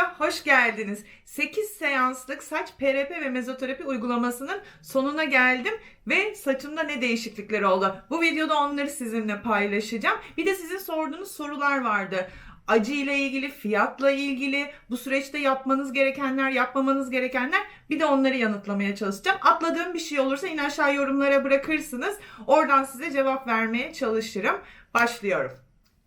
Hoş geldiniz. 8 seanslık saç PRP ve mezoterapi uygulamasının sonuna geldim ve saçımda ne değişiklikler oldu. Bu videoda onları sizinle paylaşacağım. Bir de sizin sorduğunuz sorular vardı. Acı ile ilgili, fiyatla ilgili, bu süreçte yapmanız gerekenler, yapmamanız gerekenler bir de onları yanıtlamaya çalışacağım. Atladığım bir şey olursa yine aşağı yorumlara bırakırsınız. Oradan size cevap vermeye çalışırım. Başlıyorum.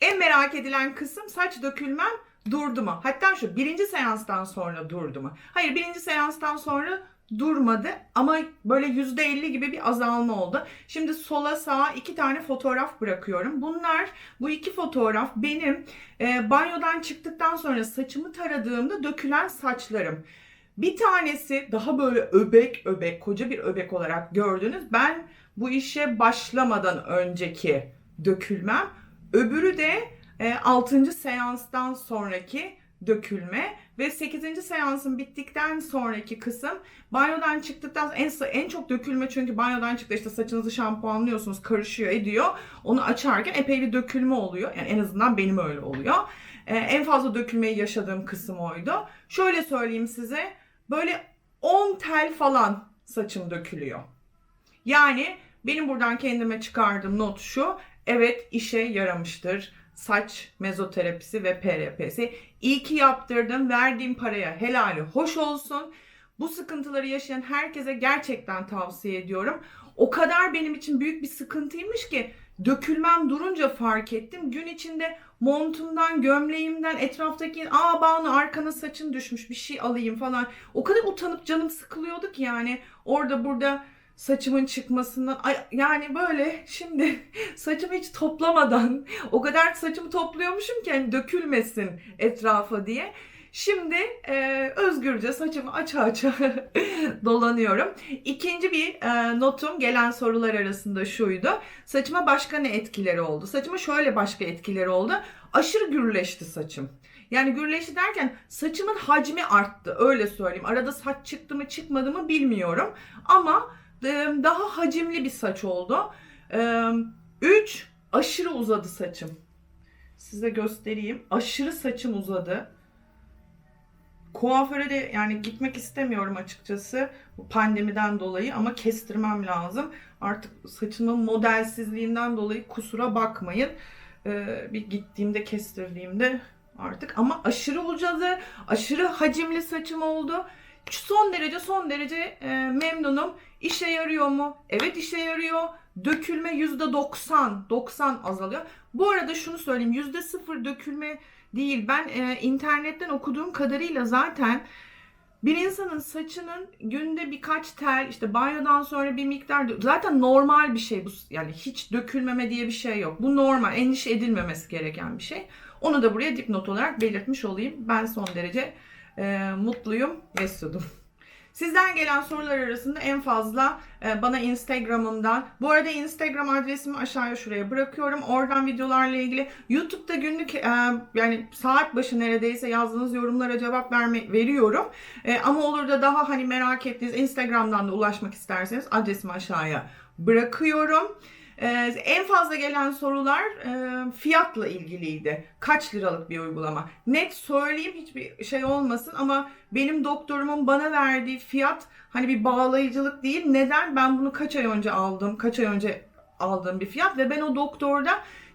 En merak edilen kısım saç dökülmem durdu mu? Hatta şu birinci seanstan sonra durdu mu? Hayır birinci seanstan sonra durmadı ama böyle yüzde elli gibi bir azalma oldu. Şimdi sola sağa iki tane fotoğraf bırakıyorum. Bunlar bu iki fotoğraf benim e, banyodan çıktıktan sonra saçımı taradığımda dökülen saçlarım. Bir tanesi daha böyle öbek öbek koca bir öbek olarak gördünüz. Ben bu işe başlamadan önceki dökülmem. Öbürü de 6. seanstan sonraki dökülme ve 8. seansın bittikten sonraki kısım banyodan çıktıktan en en çok dökülme çünkü banyodan çıktı işte saçınızı şampuanlıyorsunuz karışıyor ediyor. Onu açarken epey bir dökülme oluyor. Yani en azından benim öyle oluyor. E, en fazla dökülmeyi yaşadığım kısım oydu. Şöyle söyleyeyim size böyle 10 tel falan saçım dökülüyor. Yani benim buradan kendime çıkardığım not şu. Evet işe yaramıştır saç mezoterapisi ve PRP'si. İyi ki yaptırdım. Verdiğim paraya helali hoş olsun. Bu sıkıntıları yaşayan herkese gerçekten tavsiye ediyorum. O kadar benim için büyük bir sıkıntıymış ki dökülmem durunca fark ettim. Gün içinde montumdan, gömleğimden, etraftaki aa Banu arkana saçın düşmüş bir şey alayım falan. O kadar utanıp canım sıkılıyordu ki yani orada burada saçımın çıkmasından ay, yani böyle şimdi saçımı hiç toplamadan o kadar saçımı topluyormuşum ki hani dökülmesin etrafa diye. Şimdi e, özgürce saçımı aça aça dolanıyorum. İkinci bir e, notum gelen sorular arasında şuydu. Saçıma başka ne etkileri oldu? Saçıma şöyle başka etkileri oldu. Aşırı gürleşti saçım. Yani gürleşti derken saçımın hacmi arttı öyle söyleyeyim. Arada saç çıktı mı çıkmadı mı bilmiyorum. Ama daha hacimli bir saç oldu. 3 aşırı uzadı saçım. Size göstereyim. Aşırı saçım uzadı. Kuaföre de yani gitmek istemiyorum açıkçası bu pandemiden dolayı ama kestirmem lazım. Artık saçımın modelsizliğinden dolayı kusura bakmayın. Bir gittiğimde kestirdiğimde artık ama aşırı uzadı, aşırı hacimli saçım oldu. Son derece son derece e, memnunum. İşe yarıyor mu? Evet işe yarıyor. Dökülme %90, 90 azalıyor. Bu arada şunu söyleyeyim. %0 dökülme değil. Ben e, internetten okuduğum kadarıyla zaten bir insanın saçının günde birkaç tel işte banyodan sonra bir miktar zaten normal bir şey bu yani hiç dökülmeme diye bir şey yok. Bu normal endişe edilmemesi gereken bir şey. Onu da buraya dipnot olarak belirtmiş olayım. Ben son derece e, mutluyum, mesudum. Sizden gelen sorular arasında en fazla e, bana Instagram'ımdan, bu arada Instagram adresimi aşağıya şuraya bırakıyorum. Oradan videolarla ilgili YouTube'da günlük e, yani saat başı neredeyse yazdığınız yorumlara cevap verme veriyorum. E, ama olur da daha hani merak ettiğiniz Instagram'dan da ulaşmak isterseniz adresimi aşağıya bırakıyorum. Ee, en fazla gelen sorular e, fiyatla ilgiliydi. Kaç liralık bir uygulama? Net söyleyeyim hiçbir şey olmasın ama benim doktorumun bana verdiği fiyat hani bir bağlayıcılık değil. Neden? Ben bunu kaç ay önce aldım, kaç ay önce aldığım bir fiyat ve ben o doktorda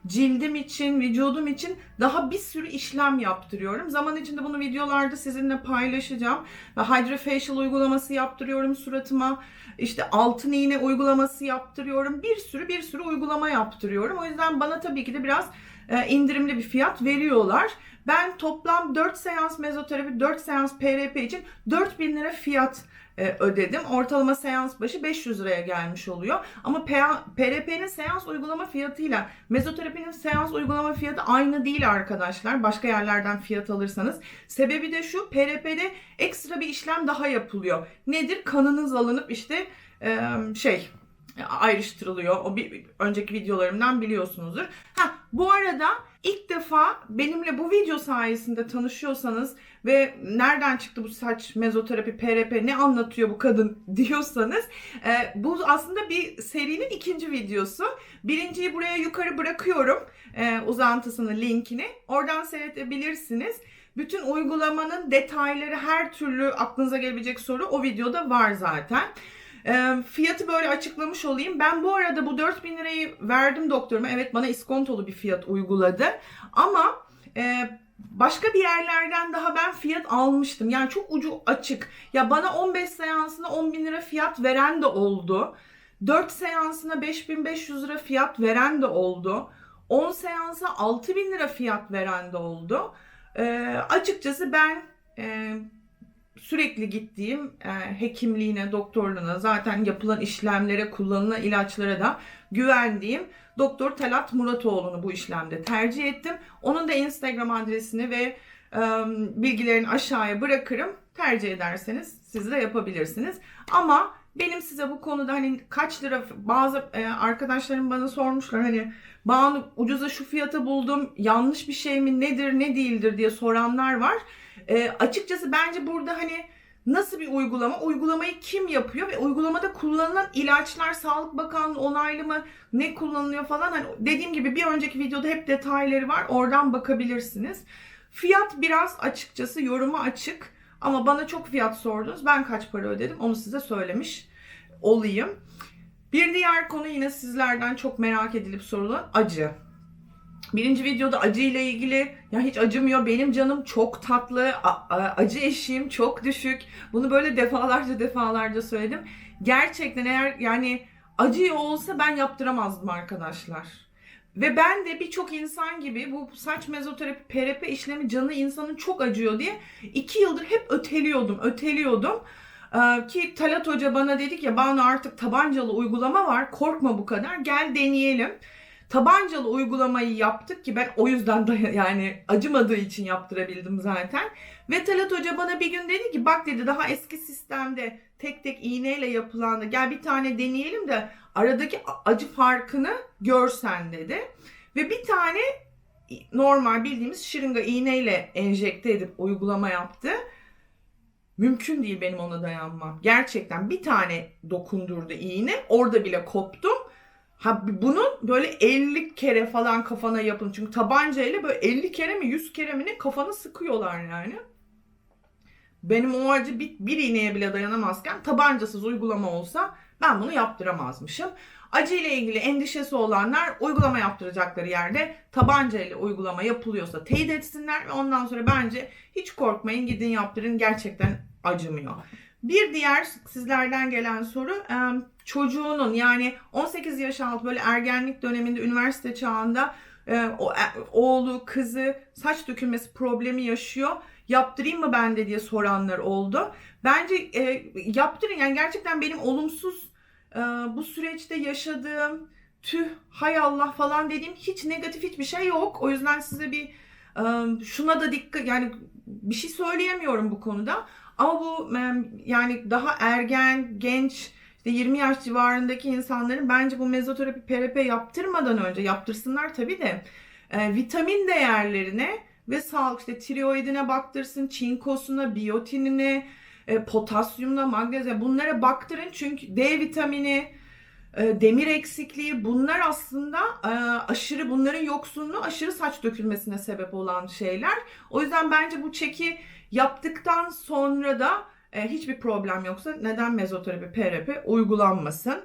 cildim için, vücudum için daha bir sürü işlem yaptırıyorum. Zaman içinde bunu videolarda sizinle paylaşacağım. Ve Hydrofacial uygulaması yaptırıyorum suratıma. İşte altın iğne uygulaması yaptırıyorum. Bir sürü bir sürü uygulama yaptırıyorum. O yüzden bana tabii ki de biraz e, indirimli bir fiyat veriyorlar. Ben toplam 4 seans mezoterapi, 4 seans PRP için 4000 lira fiyat e, ödedim. Ortalama seans başı 500 liraya gelmiş oluyor. Ama PRP'nin seans uygulama fiyatıyla mezoterapinin seans uygulama fiyatı aynı değil arkadaşlar. Başka yerlerden fiyat alırsanız. Sebebi de şu PRP'de ekstra bir işlem daha yapılıyor. Nedir? Kanınız alınıp işte e, şey ayrıştırılıyor. O bir önceki videolarımdan biliyorsunuzdur. Ha bu arada ilk defa benimle bu video sayesinde tanışıyorsanız ve nereden çıktı bu saç mezoterapi PRP ne anlatıyor bu kadın diyorsanız e, bu aslında bir serinin ikinci videosu. Birinciyi buraya yukarı bırakıyorum e, uzantısını linkini oradan seyredebilirsiniz. Bütün uygulamanın detayları her türlü aklınıza gelebilecek soru o videoda var zaten. E, fiyatı böyle açıklamış olayım. Ben bu arada bu 4000 lirayı verdim doktoruma. Evet bana iskontolu bir fiyat uyguladı. Ama e, başka bir yerlerden daha ben fiyat almıştım. Yani çok ucu açık. Ya bana 15 seansına 10 bin lira fiyat veren de oldu. 4 seansına 5500 lira fiyat veren de oldu. 10 seansa 6000 lira fiyat veren de oldu. Ee, açıkçası ben e, sürekli gittiğim e, hekimliğine, doktorluğuna, zaten yapılan işlemlere, kullanılan ilaçlara da güvendiğim Doktor Talat Muratoğlu'nu bu işlemde tercih ettim. Onun da Instagram adresini ve e, bilgilerini aşağıya bırakırım. Tercih ederseniz siz de yapabilirsiniz. Ama benim size bu konuda hani kaç lira bazı e, arkadaşlarım bana sormuşlar hani Banu ucuza şu fiyata buldum yanlış bir şey mi nedir ne değildir diye soranlar var. E, açıkçası bence burada hani nasıl bir uygulama, uygulamayı kim yapıyor ve uygulamada kullanılan ilaçlar Sağlık Bakanlığı onaylı mı, ne kullanılıyor falan. Hani dediğim gibi bir önceki videoda hep detayları var. Oradan bakabilirsiniz. Fiyat biraz açıkçası yoruma açık. Ama bana çok fiyat sordunuz. Ben kaç para ödedim onu size söylemiş olayım. Bir diğer konu yine sizlerden çok merak edilip sorulan acı. Birinci videoda acı ile ilgili ya hiç acımıyor benim canım çok tatlı acı eşiğim çok düşük. Bunu böyle defalarca defalarca söyledim. Gerçekten eğer yani acı olsa ben yaptıramazdım arkadaşlar. Ve ben de birçok insan gibi bu saç mezoterapi PRP işlemi canı insanın çok acıyor diye iki yıldır hep öteliyordum öteliyordum. Ee, ki Talat Hoca bana dedi ki Banu artık tabancalı uygulama var korkma bu kadar gel deneyelim tabancalı uygulamayı yaptık ki ben o yüzden de yani acımadığı için yaptırabildim zaten. Ve Talat Hoca bana bir gün dedi ki bak dedi daha eski sistemde tek tek iğneyle yapılandı. Gel bir tane deneyelim de aradaki acı farkını görsen dedi. Ve bir tane normal bildiğimiz şırınga iğneyle enjekte edip uygulama yaptı. Mümkün değil benim ona dayanmam. Gerçekten bir tane dokundurdu iğne. Orada bile koptum. Ha bunu böyle 50 kere falan kafana yapın. Çünkü tabancayla böyle 50 kere mi 100 kere mi ne kafana sıkıyorlar yani. Benim o acı bir, bir iğneye bile dayanamazken tabancasız uygulama olsa ben bunu yaptıramazmışım. Acı ile ilgili endişesi olanlar uygulama yaptıracakları yerde tabanca ile uygulama yapılıyorsa teyit etsinler ve ondan sonra bence hiç korkmayın gidin yaptırın gerçekten acımıyor. Bir diğer sizlerden gelen soru çocuğunun yani 18 yaş altı böyle ergenlik döneminde üniversite çağında o, oğlu kızı saç dökülmesi problemi yaşıyor. Yaptırayım mı ben de diye soranlar oldu. Bence e, yaptırın yani gerçekten benim olumsuz e, bu süreçte yaşadığım tüh hay Allah falan dediğim hiç negatif hiçbir şey yok. O yüzden size bir e, şuna da dikkat yani bir şey söyleyemiyorum bu konuda. Ama bu yani daha ergen, genç, işte 20 yaş civarındaki insanların bence bu mezoterapi PRP yaptırmadan önce yaptırsınlar tabii de e, vitamin değerlerine ve sağlık işte tiroidine baktırsın, çinkosuna, biyotinine, e, potasyumuna, magnezyum bunlara baktırın çünkü D vitamini, e, demir eksikliği bunlar aslında e, aşırı bunların yoksunluğu aşırı saç dökülmesine sebep olan şeyler. O yüzden bence bu çeki Yaptıktan sonra da e, hiçbir problem yoksa neden mezoterapi PRP uygulanmasın?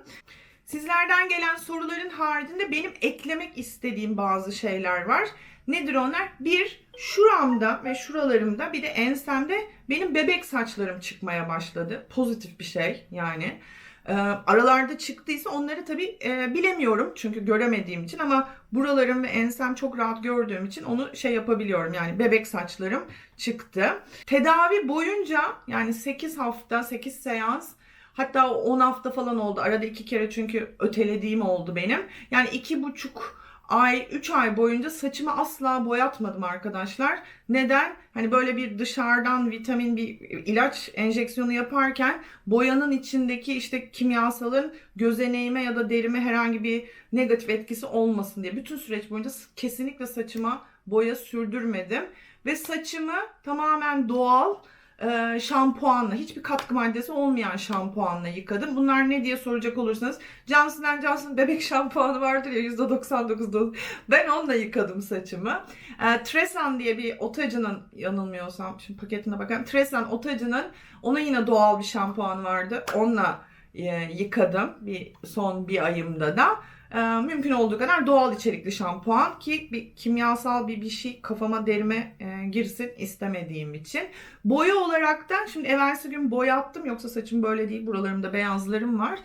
Sizlerden gelen soruların haricinde benim eklemek istediğim bazı şeyler var. Nedir onlar? Bir, şuramda ve şuralarımda bir de ensemde benim bebek saçlarım çıkmaya başladı. Pozitif bir şey yani. E, aralarda çıktıysa onları tabii e, bilemiyorum çünkü göremediğim için ama buralarım ve ensem çok rahat gördüğüm için onu şey yapabiliyorum yani bebek saçlarım çıktı. Tedavi boyunca yani 8 hafta 8 seans hatta 10 hafta falan oldu arada iki kere çünkü ötelediğim oldu benim. Yani iki buçuk ay 3 ay boyunca saçımı asla boyatmadım arkadaşlar. Neden? Hani böyle bir dışarıdan vitamin bir ilaç enjeksiyonu yaparken boyanın içindeki işte kimyasalın gözeneğime ya da derime herhangi bir negatif etkisi olmasın diye bütün süreç boyunca kesinlikle saçıma boya sürdürmedim ve saçımı tamamen doğal e, şampuanla, hiçbir katkı maddesi olmayan şampuanla yıkadım. Bunlar ne diye soracak olursanız Johnson Johnson bebek şampuanı vardır ya %99 dolu. Ben onunla yıkadım saçımı. E, Tresan diye bir otacının yanılmıyorsam şimdi paketine bakın. Tresan otacının ona yine doğal bir şampuan vardı. Onunla e, yıkadım bir son bir ayımda da. E, mümkün olduğu kadar doğal içerikli şampuan ki bir kimyasal bir bir şey kafama derime e, girsin istemediğim için. Boya olarak da şimdi evvelsi gün boyattım yoksa saçım böyle değil buralarımda beyazlarım var.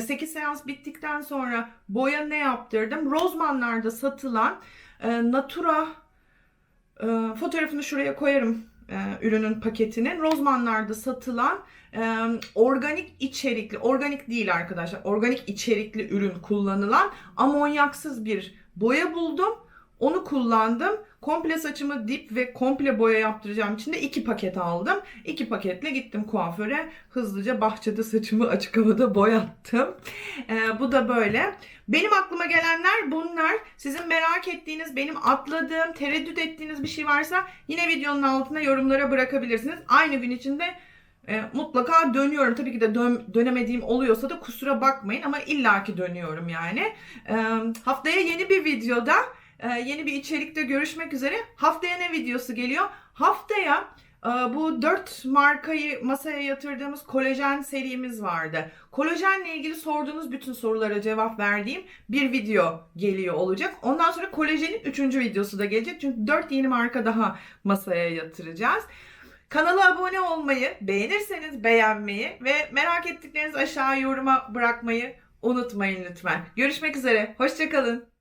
8 seans bittikten sonra boya ne yaptırdım? Rozmanlarda satılan e, Natura e, fotoğrafını şuraya koyarım e, ürünün paketinin. Rozmanlarda satılan e, organik içerikli, organik değil arkadaşlar, organik içerikli ürün kullanılan amonyaksız bir boya buldum. Onu kullandım. Komple saçımı dip ve komple boya yaptıracağım için de iki paket aldım. İki paketle gittim kuaföre. Hızlıca bahçede saçımı açık havada boyattım. Ee, bu da böyle. Benim aklıma gelenler bunlar. Sizin merak ettiğiniz, benim atladığım, tereddüt ettiğiniz bir şey varsa yine videonun altına yorumlara bırakabilirsiniz. Aynı gün içinde e, mutlaka dönüyorum. Tabii ki de dön, dönemediğim oluyorsa da kusura bakmayın ama illaki dönüyorum yani. E, haftaya yeni bir videoda yeni bir içerikte görüşmek üzere. Haftaya ne videosu geliyor? Haftaya e, bu 4 markayı masaya yatırdığımız kolajen serimiz vardı. Kolajenle ilgili sorduğunuz bütün sorulara cevap verdiğim bir video geliyor olacak. Ondan sonra kolajenin 3. videosu da gelecek. Çünkü 4 yeni marka daha masaya yatıracağız. Kanala abone olmayı, beğenirseniz beğenmeyi ve merak ettiklerinizi aşağı yoruma bırakmayı unutmayın lütfen. Görüşmek üzere. Hoşçakalın.